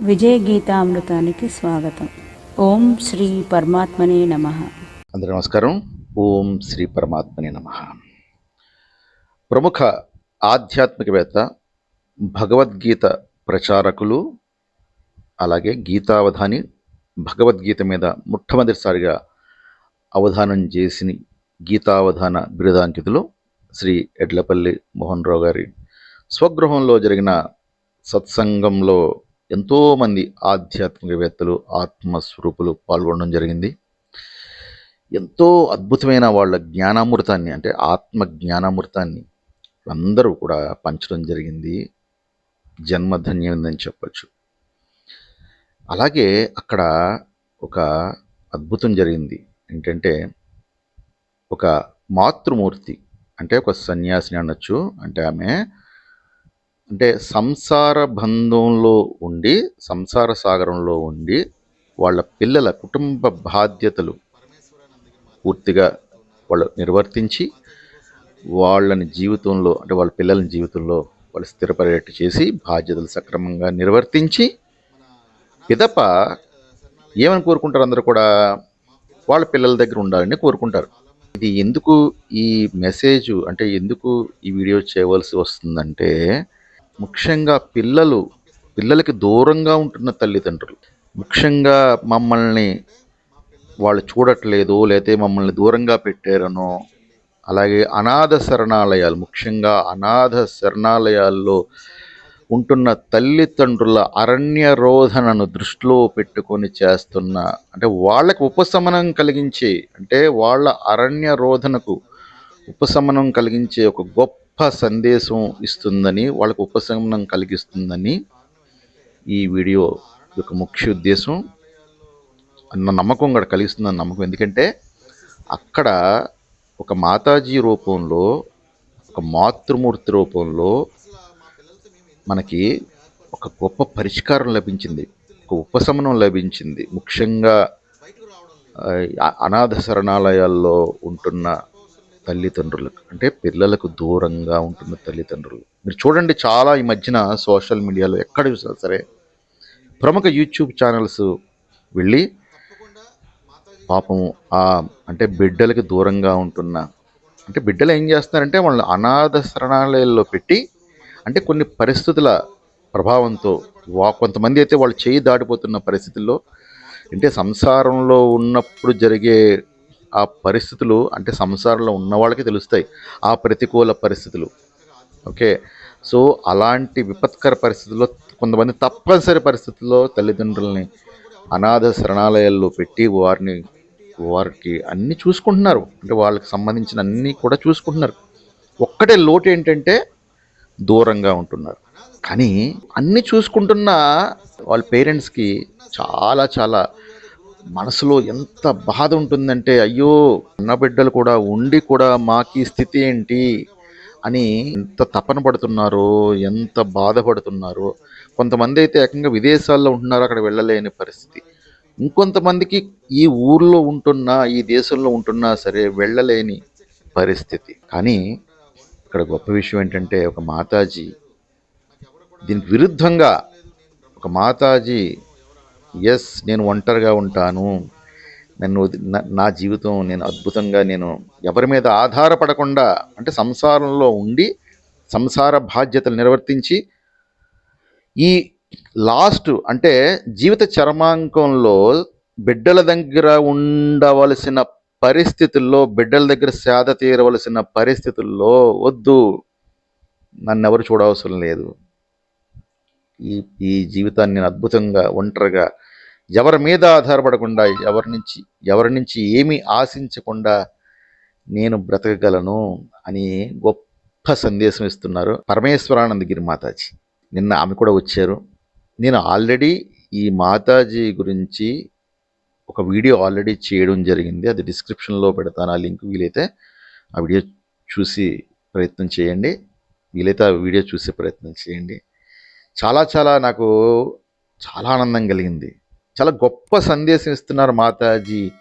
విజయ గీతామృతానికి స్వాగతం. ఓం శ్రీ పరమాత్మనే నమ. అందరి నమస్కారం. ఓం శ్రీ పరమాత్మనే నమ. ప్రముఖ ఆధ్యాత్మికవేత్త భగవద్గీత ప్రచారకులు అలాగే గీతావధాని భగవద్గీత మీద మొట్టమొదటిసారిగా అవధానం చేసిన గీతావధాన బిరుదాంకితులు శ్రీ ఎడ్లపల్లి మోహన్ రావు గారి స్వగృహంలో జరిగిన సత్సంగంలో ఎంతోమంది ఆధ్యాత్మికవేత్తలు ఆత్మస్వరూపులు పాల్గొనడం జరిగింది. ఎంతో అద్భుతమైన వాళ్ళ జ్ఞానామృతాన్ని అంటే ఆత్మ జ్ఞానామృతాన్ని అందరూ కూడా పంచడం జరిగింది. జన్మధన్యమైందని చెప్పచ్చు. అలాగే అక్కడ ఒక అద్భుతం జరిగింది. ఏంటంటే ఒక మాతృమూర్తి అంటే ఒక సన్యాసిని అనొచ్చు అంటే ఆమె అంటే సంసార బంధంలో ఉండి సంసార సాగరంలో ఉండి వాళ్ళ పిల్లల కుటుంబ బాధ్యతలు పూర్తిగా వాళ్ళు నిర్వర్తించి వాళ్ళని జీవితంలో అంటే వాళ్ళ పిల్లల జీవితంలో వాళ్ళు స్థిరపడేట్టు చేసి బాధ్యతలు సక్రమంగా నిర్వర్తించి పిదప ఏమని కోరుకుంటారు అందరూ కూడా? వాళ్ళ పిల్లల దగ్గర ఉండాలని కోరుకుంటారు. ఇది ఎందుకు ఈ మెసేజ్ అంటే ఎందుకు ఈ వీడియో చేయవలసి వస్తుందంటే ముఖ్యంగా పిల్లలు పిల్లలకి దూరంగా ఉంటున్న తల్లిదండ్రులు. ముఖ్యంగా మమ్మల్ని వాళ్ళు చూడట్లేదు లేతే మమ్మల్ని దూరంగా పెట్టారనో అలాగే అనాథ శరణాలయాలు ముఖ్యంగా అనాథ శరణాలయాల్లో ఉంటున్న తల్లిదండ్రుల అరణ్య రోధనను దృష్టిలో పెట్టుకొని చేస్తున్న అంటే వాళ్ళకి ఉపశమనం కలిగించే అంటే వాళ్ళ అరణ్య రోధనకు ఉపశమనం కలిగించే ఒక గొప్ప సందేశం ఇస్తుందని వాళ్ళకు ఉపశమనం కలిగిస్తుందని ఈ వీడియో యొక్క ముఖ్య ఉద్దేశం అన్న నమ్మకం కూడా కలిగిస్తుందని నమ్మకం. ఎందుకంటే అక్కడ ఒక మాతాజీ రూపంలో ఒక మాతృమూర్తి రూపంలో మనకి ఒక గొప్ప పరిష్కారం లభించింది ఒక ఉపశమనం లభించింది. ముఖ్యంగా అనాథ శరణాలయాల్లో ఉంటున్న తల్లిదండ్రులకు అంటే పిల్లలకు దూరంగా ఉంటున్న తల్లిదండ్రులు. మీరు చూడండి చాలా ఈ మధ్యన సోషల్ మీడియాలో ఎక్కడ చూసినా సరే ప్రముఖ యూట్యూబ్ ఛానల్స్ వెళ్ళి పాపం ఆ అంటే బిడ్డలకి దూరంగా ఉంటున్న అంటే బిడ్డలు ఏం చేస్తున్నారంటే వాళ్ళని అనాథ శరణాలయాల్లో పెట్టి అంటే కొన్ని పరిస్థితుల ప్రభావంతో వా కొంతమంది అయితే వాళ్ళు చేయి దాటిపోతున్న పరిస్థితుల్లో అంటే సంసారంలో ఉన్నప్పుడు జరిగే ఆ పరిస్థితులు అంటే సంసారంలో ఉన్న వాళ్ళకి తెలుస్తాయి. ఆ ప్రతికూల పరిస్థితులు. ఓకే? సో అలాంటి విపత్కర పరిస్థితుల్లో కొంతమంది తప్పనిసరి పరిస్థితుల్లో తల్లిదండ్రుల్ని అనాథ శరణాలయాల్లో పెట్టి వారిని వారికి అన్నీ చూసుకుంటున్నారు. అంటే వాళ్ళకి సంబంధించిన అన్నీ కూడా చూసుకుంటున్నారు. ఒక్కటే లోటు ఏంటంటే దూరంగా ఉంటున్నారు. కానీ అన్నీ చూసుకుంటున్న వాళ్ళ పేరెంట్స్కి చాలా చాలా మనసులో ఎంత బాధ ఉంటుందంటే అయ్యో అన్న బిడ్డలు కూడా ఉండి కూడా మాకు ఈ స్థితి ఏంటి అని ఎంత తపన పడుతున్నారో ఎంత బాధపడుతున్నారో కొంతమంది అయితే ఏకంగా విదేశాల్లో ఉంటున్నారు అక్కడ వెళ్ళలేని పరిస్థితి. ఇంకొంతమందికి ఈ ఊర్లో ఉంటున్నా ఈ దేశంలో ఉంటున్నా సరే వెళ్ళలేని పరిస్థితి. కానీ ఇక్కడ గొప్ప విషయం ఏంటంటే ఒక మాతాజీ దీనికి విరుద్ధంగా ఒక మాతాజీ ఎస్ నేను ఒంటరిగా ఉంటాను. నన్ను నా- జీవితం నేను అద్భుతంగా నేను ఎవరి మీద ఆధారపడకుండా అంటే సంసారంలో ఉండి సంసార బాధ్యతలు నిర్వర్తించి ఈ లాస్ట్ అంటే జీవిత చరమాంకంలో బిడ్డల దగ్గర ఉండవలసిన పరిస్థితుల్లో బిడ్డల దగ్గర సేద తీరవలసిన పరిస్థితుల్లో వద్దు. నన్ను ఎవరు చూడవసరం లేదు. ఈ ఈ జీవితాన్ని నేను అద్భుతంగా ఒంటరిగా ఎవరి మీద ఆధారపడకుండా ఎవరి నుంచి ఎవరి నుంచి ఏమీ ఆశించకుండా నేను బ్రతకగలను అని గొప్ప సందేశం ఇస్తున్నారు పరమేశ్వరానందగిరి మాతాజీ. నిన్న ఆమె కూడా వచ్చారు. నేను ఆల్రెడీ ఈ మాతాజీ గురించి ఒక వీడియో ఆల్రెడీ చేయడం జరిగింది. అది డిస్క్రిప్షన్లో పెడతాను. ఆ లింక్ వీలైతే ఆ వీడియో చూసి ప్రయత్నం చేయండి. వీలైతే ఆ వీడియో చూసే ప్రయత్నం చేయండి. చాలా చాలా నాకు చాలా ఆనందం కలిగింది. చాలా గొప్ప సందేశం ఇస్తున్నారు మాతాజీ.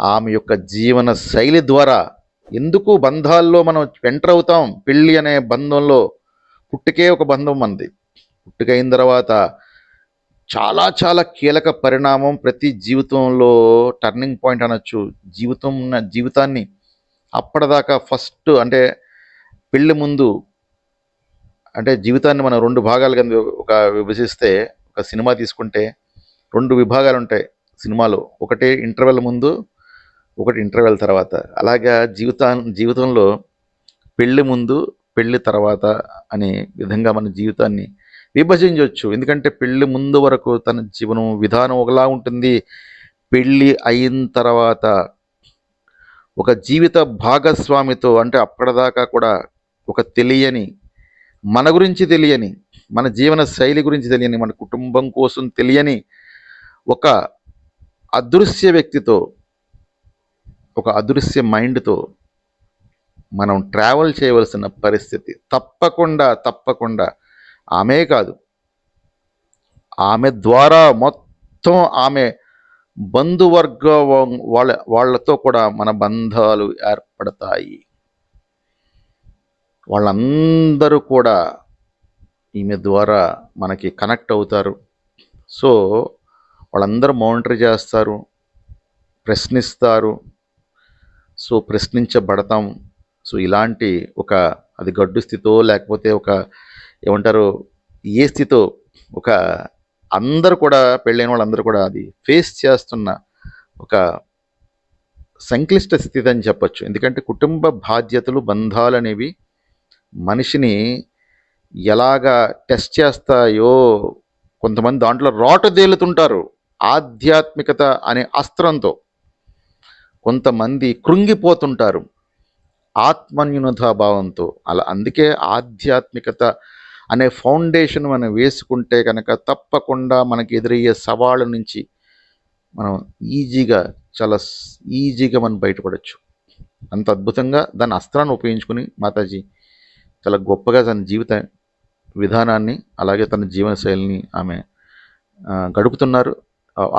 ఆమె యొక్క జీవన శైలి ద్వారా ఎందుకు బంధాల్లో మనం ఎంటర్ అవుతాం? పెళ్ళి అనే బంధంలో పుట్టుకే ఒక బంధం మనది. పుట్టుకైన తర్వాత చాలా చాలా కీలక పరిణామం ప్రతి జీవితంలో టర్నింగ్ పాయింట్ అనొచ్చు. జీవితం ఉన్న జీవితాన్ని అప్పటిదాకా ఫస్ట్ అంటే పెళ్ళి ముందు అంటే జీవితాన్ని మనం రెండు భాగాలు భాగాలుగా ఒక విభజిస్తే ఒక సినిమా తీసుకుంటే రెండు విభాగాలు ఉంటాయి సినిమాలో. ఒకటి ఇంటర్వెల్ ముందు ఒకటి ఇంటర్వెల్ తర్వాత. అలాగా జీవితా జీవితంలో పెళ్ళి ముందు పెళ్ళి తర్వాత అనే విధంగా మన జీవితాన్ని విభజించవచ్చు ఎందుకంటే పెళ్ళి ముందు వరకు తన జీవనం విధానం ఒకలా ఉంటుంది. పెళ్ళి అయిన తర్వాత ఒక జీవిత భాగస్వామితో అంటే అప్పటిదాకా కూడా ఒక తెలియని మన గురించి తెలియని మన జీవన శైలి గురించి తెలియని మన కుటుంబం కోసం తెలియని ఒక అదృశ్య వ్యక్తితో ఒక అదృశ్య మైండ్తో మనం ట్రావెల్ చేయవలసిన పరిస్థితి తప్పకుండా తప్పకుండా ఆమె కాదు. ఆమె ద్వారా మొత్తం ఆమె బంధువర్గ వాళ్ళ వాళ్ళతో కూడా మన బంధాలు ఏర్పడతాయి. వాళ్ళందరూ కూడా ఈమె ద్వారా మనకి కనెక్ట్ అవుతారు. సో వాళ్ళందరూ మానిటర్ చేస్తారు ప్రశ్నిస్తారు. సో ప్రశ్నించబడతాం. సో ఇలాంటి ఒక అది గడ్డు స్థితో లేకపోతే ఒక ఏమంటారు ఏ స్థితో ఒక అందరూ కూడా పెళ్ళైన వాళ్ళందరూ కూడా అది ఫేస్ చేస్తున్న ఒక సంక్లిష్ట స్థితి అని చెప్పచ్చు. ఎందుకంటే కుటుంబ బాధ్యతలు బంధాలు అనేవి మనిషిని ఎలాగా టెస్ట్ చేస్తాయో కొంతమంది దాంట్లో రోటదేలుతుంటారు ఆధ్యాత్మికత అనే అస్త్రంతో. కొంతమంది కృంగిపోతుంటారు ఆత్మన్యూనతా భావంతో. అలా అందుకే ఆధ్యాత్మికత అనే ఫౌండేషన్ మనం వేసుకుంటే కనుక తప్పకుండా మనకి ఎదురయ్యే సవాళ్ళ నుంచి మనం ఈజీగా చాలా ఈజీగా మనం బయటపడవచ్చు అంత అద్భుతంగా దాని అస్త్రాన్ని ఉపయోగించుకుని మాతాజీ చాలా గొప్పగా తన జీవిత విధానాన్ని అలాగే తన జీవనశైలిని ఆమె గడుపుతున్నారు.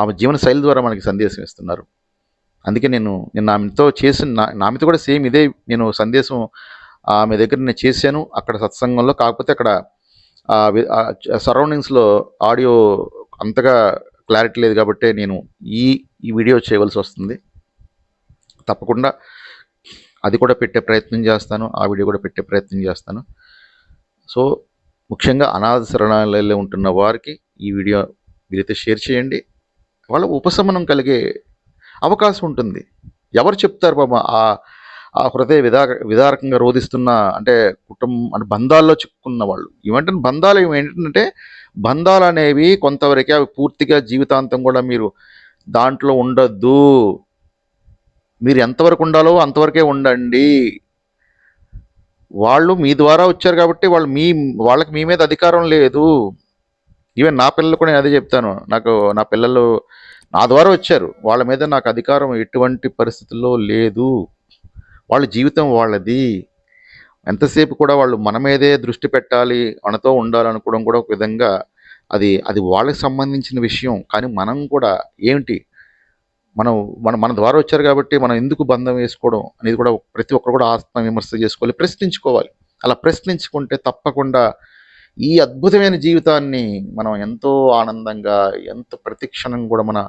ఆమె జీవన శైలి ద్వారా మనకి సందేశం ఇస్తున్నారు. అందుకే నేను నేను ఆమెతో చేసిన నామితో కూడా సేమ్ ఇదే నేను సందేశం ఆమె దగ్గర నేను చేశాను. అక్కడ సత్సంగంలో కాకపోతే అక్కడ సరౌండింగ్స్లో ఆడియో అంతగా క్లారిటీ లేదు కాబట్టి నేను ఈ ఈ వీడియో చేయవలసి వస్తుంది. తప్పకుండా అది కూడా పెట్టే ప్రయత్నం చేస్తాను ఆ వీడియో కూడా పెట్టే ప్రయత్నం చేస్తాను. సో ముఖ్యంగా అనాథ శరణాలయంలో ఉంటున్న వారికి ఈ వీడియో వీలైతే షేర్ చేయండి. వాళ్ళ ఉపశమనం కలిగే అవకాశం ఉంటుంది. ఎవరు చెప్తారు బాబా ఆ ఆ హృదయ విదార విదారకంగా రోధిస్తున్న అంటే కుటుంబం అంటే బంధాల్లో చిక్కుకున్న వాళ్ళు. ఏమంటే బంధాలు ఏంటంటే బంధాలు అనేవి కొంతవరకే అవి పూర్తిగా జీవితాంతం కూడా మీరు దాంట్లో ఉండద్దు. మీరు ఎంతవరకు ఉండాలో అంతవరకే ఉండండి. వాళ్ళు మీ ద్వారా వచ్చారు కాబట్టి వాళ్ళు మీ వాళ్ళకి మీ మీద అధికారం లేదు. ఈవెన్ నా పిల్లలు కూడా నేను అదే చెప్తాను. నాకు నా పిల్లలు నా ద్వారా వచ్చారు. వాళ్ళ మీద నాకు అధికారం ఎటువంటి పరిస్థితుల్లో లేదు. వాళ్ళ జీవితం వాళ్ళది. ఎంతసేపు కూడా వాళ్ళు మన మీదే దృష్టి పెట్టాలి మనతో ఉండాలనుకోవడం కూడా ఒక విధంగా అది అది వాళ్ళకి సంబంధించిన విషయం. కానీ మనం కూడా ఏమిటి మనం మన మన ద్వారా వచ్చారు కాబట్టి మనం ఎందుకు బంధం వేసుకోవడం అనేది కూడా ప్రతి ఒక్కరు కూడా ఆత్మ విమర్శ చేసుకోవాలి ప్రశ్నించుకోవాలి. అలా ప్రశ్నించుకుంటే తప్పకుండా ఈ అద్భుతమైన జీవితాన్ని మనం ఎంతో ఆనందంగా ఎంత ప్రతిక్షణం కూడా మన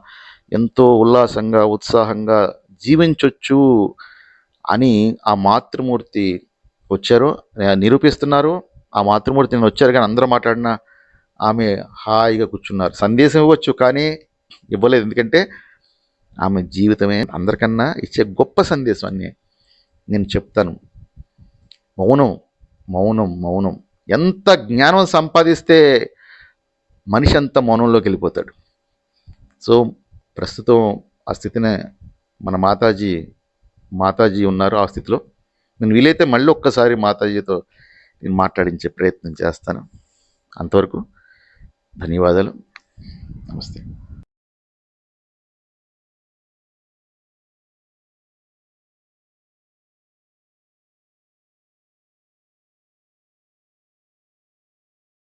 ఎంతో ఉల్లాసంగా ఉత్సాహంగా జీవించవచ్చు అని ఆ మాతృమూర్తి వచ్చారు నిరూపిస్తున్నారు. ఆ మాతృమూర్తి నేను వచ్చారు కానీ అందరూ మాట్లాడినా ఆమె హాయిగా కూర్చున్నారు. సందేశం ఇవ్వచ్చు కానీ ఇవ్వలేదు. ఎందుకంటే ఆమె జీవితమే అందరికన్నా ఇచ్చే గొప్ప సందేశం అని నేను చెప్తాను. మౌనం మౌనం మౌనం. ఎంత జ్ఞానం సంపాదిస్తే మనిషి అంత మౌనంలోకి వెళ్ళిపోతాడు. సో ప్రస్తుతం ఆ స్థితినే మన మాతాజీ మాతాజీ ఉన్నారు ఆ స్థితిలో. నేను వీలైతే మళ్ళీ ఒక్కసారి మాతాజీతో నేను మాట్లాడించే ప్రయత్నం చేస్తాను. అంతవరకు ధన్యవాదాలు. నమస్తే.